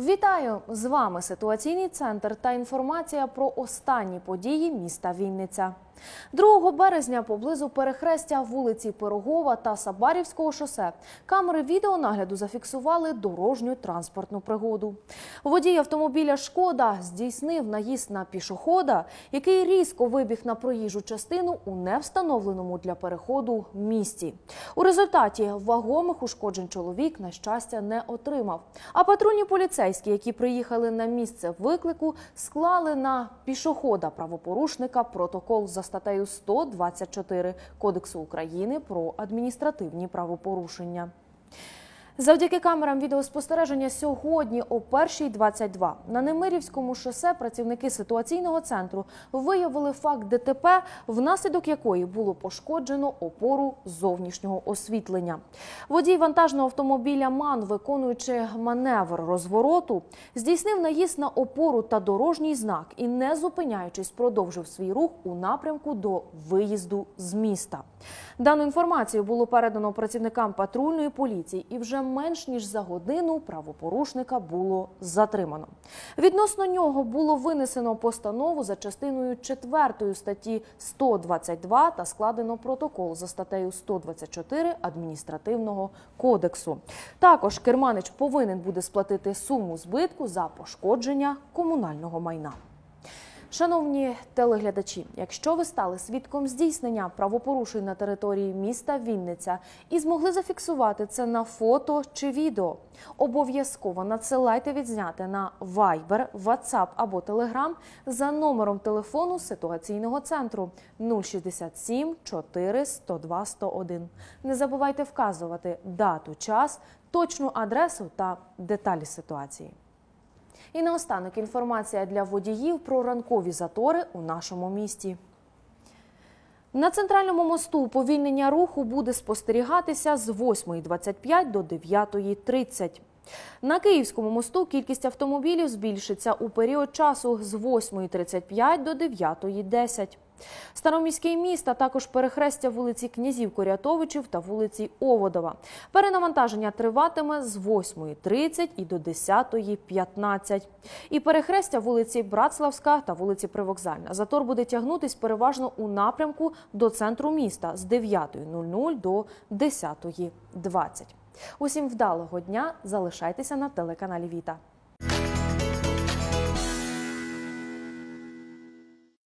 Вітаю з вами ситуаційний центр та інформація про останні події міста Вінниця. 2 березня поблизу перехрестя вулиці Пирогова та Сабарівського шосе камери відеонагляду зафіксували дорожню транспортну пригоду. Водій автомобіля Шкода здійснив наїзд на пішохода, який різко вибіг на проїжджу частину у невстановленому для переходу місті. У результаті вагомих ушкоджень чоловік, на щастя, не отримав. А патрульні поліцейські, які приїхали на місце виклику, склали на пішохода правопорушника протокол за статтею 124 Кодексу України про адміністративні правопорушення. Завдяки камерам відеоспостереження сьогодні о 1.22 на Немирівському шосе працівники ситуаційного центру виявили факт ДТП, внаслідок якої було пошкоджено опору зовнішнього освітлення. Водій вантажного автомобіля МАН, виконуючи маневр розвороту, здійснив наїзд на опору та дорожній знак і, не зупиняючись, продовжив свій рух у напрямку до виїзду з міста. Дану інформацію було передано працівникам патрульної поліції, і вже менш ніж за годину правопорушника було затримано. Відносно нього було винесено постанову за частиною 4 статті 122 та складено протокол за статтею 124 адміністративного кодексу. Також керманич повинен буде сплатити суму збитку за пошкодження комунального майна. Шановні телеглядачі, якщо ви стали свідком здійснення правопорушень на території міста Вінниця і змогли зафіксувати це на фото чи відео, обов'язково надсилайте відзняти на Viber, WhatsApp або Telegram за номером телефону ситуаційного центру 067 4 102 101. Не забувайте вказувати дату, час, точну адресу та деталі ситуації. І наостанок інформація для водіїв про ранкові затори у нашому місті. На центральному мосту уповільнення руху буде спостерігатися з 8.25 до 9.30. На Київському мосту кількість автомобілів збільшиться у період часу з 8.35 до 9.10. Староміський міст, а також перехрестя вулиці князів Корятовичів та вулиці Оводова. Перенавантаження триватиме з 8.30 і до 10.15. І перехрестя вулиці Братславська та вулиці Привокзальна. Затор буде тягнутись переважно у напрямку до центру міста з 9.00 до 10.20. Усім вдалого дня залишайтеся на телеканалі Віта.